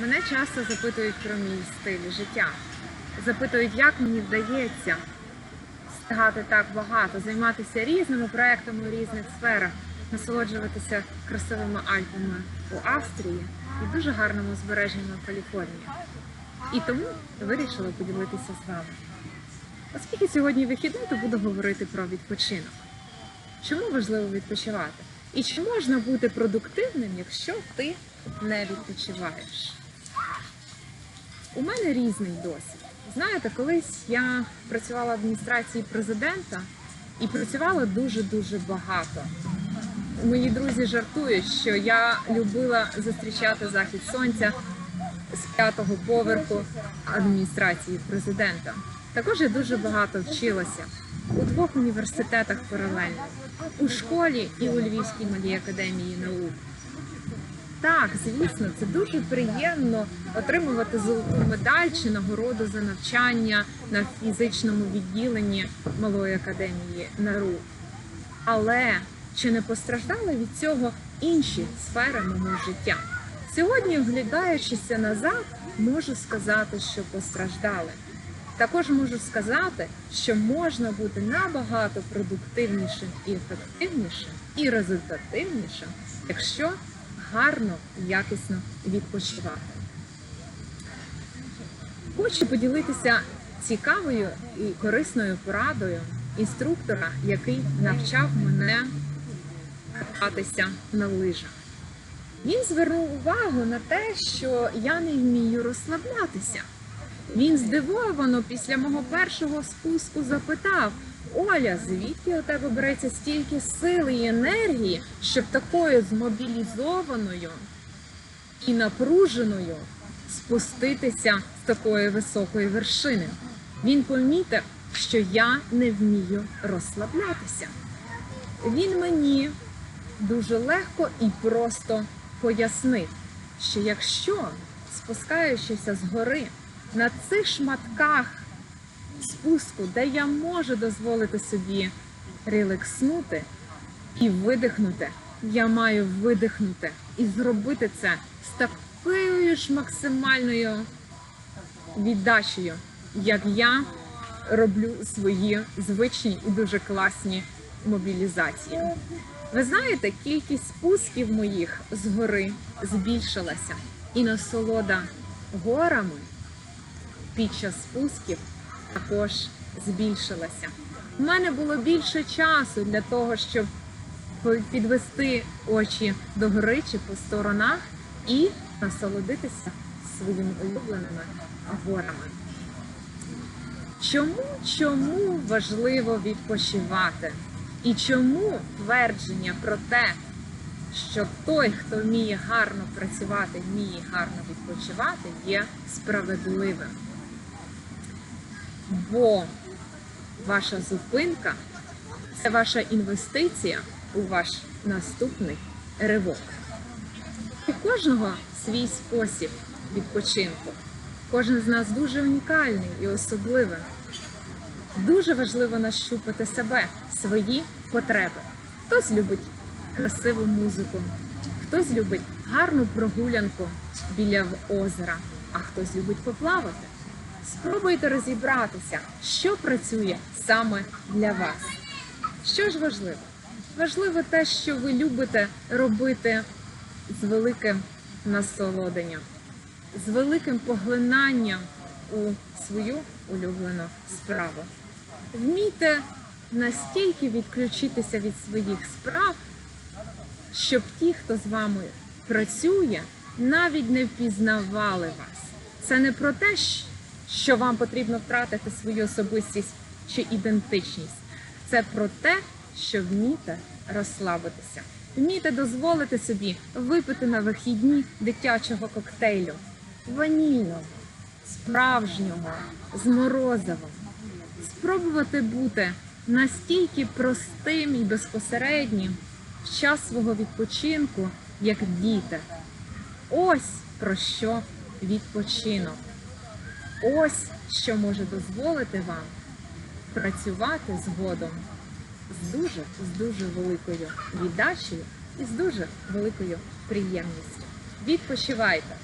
Мене часто запитують про мій стиль життя. Запитують, як мені вдається встигати так багато, займатися різними проектами у різних сферах, насолоджуватися красивими Альпами у Австрії і дуже гарними збереженнями в Каліфорнії. І тому вирішила поділитися з вами. Оскільки сьогодні вихідний, то буду говорити про відпочинок. Чому важливо відпочивати? І чи можна бути продуктивним, якщо ти не відпочиваєш? У мене різний досвід. Знаєте, колись я працювала в адміністрації президента і працювала дуже-дуже багато. Мої друзі жартують, що я любила зустрічати захід сонця з п'ятого поверху адміністрації президента. Також я дуже багато вчилася у двох університетах паралельно у школі і у Львівській малій академії наук. Так, звісно, це дуже приємно отримувати золоту медаль чи нагороду за навчання на фізичному відділенні Малої академії наук. Але чи не постраждали від цього інші сфери мого життя? Сьогодні, оглядаючися назад, можу сказати, що постраждали. Також можу сказати, що можна бути набагато продуктивнішим і ефективнішим і результативнішим, якщо гарно і якісно відпочивати. Хочу поділитися цікавою і корисною порадою інструктора, який навчав мене кататися на лижах. Він звернув увагу на те, що я не вмію розслаблятися. Він здивовано після мого першого спуску запитав: Оля, звідки у тебе береться стільки сили і енергії, щоб такою змобілізованою і напруженою спуститися з такої високої вершини? Він помітив, що я не вмію розслаблятися. Він мені дуже легко і просто пояснив, що якщо спускаючися з гори на цих шматках спуску, де я можу дозволити собі релакснути і видихнути, я маю видихнути і зробити це з такою ж максимальною віддачею, як я роблю свої звичні і дуже класні мобілізації. Ви знаєте, кількість спусків моїх з гори збільшилася, і насолода горами під час спусків також збільшилася. У мене було більше часу для того, щоб підвести очі до гори чи по сторонах і насолодитися своїми улюбленими горами. Чому чому важливо відпочивати? І чому твердження про те, що той, хто вміє гарно працювати, вміє гарно відпочивати, є справедливим? Бо ваша зупинка це ваша інвестиція у ваш наступний ривок. У кожного свій спосіб відпочинку. Кожен з нас дуже унікальний і особливий. Дуже важливо нащупати себе, свої потреби. Хтось любить красиву музику, хтось любить гарну прогулянку біля озера, а хтось любить поплавати. Спробуйте розібратися, що працює саме для вас. Що ж важливо? Важливо те, що ви любите робити з великим насолоденням, з великим поглинанням у свою улюблену справу. Вмійте настільки відключитися від своїх справ, щоб ті, хто з вами працює, навіть не впізнавали вас. Це не про те, що вам потрібно втратити свою особистість чи ідентичність. Це про те, що вмієте розслабитися, вмієте дозволити собі випити на вихідні дитячого коктейлю, ванільного, справжнього, з морозивом. Спробувати бути настільки простим і безпосереднім в час свого відпочинку, як діти. Ось про що відпочинок. Ось що може дозволити вам працювати згодом з дуже з дуже великою віддачею і з дуже великою приємністю. Відпочивайте!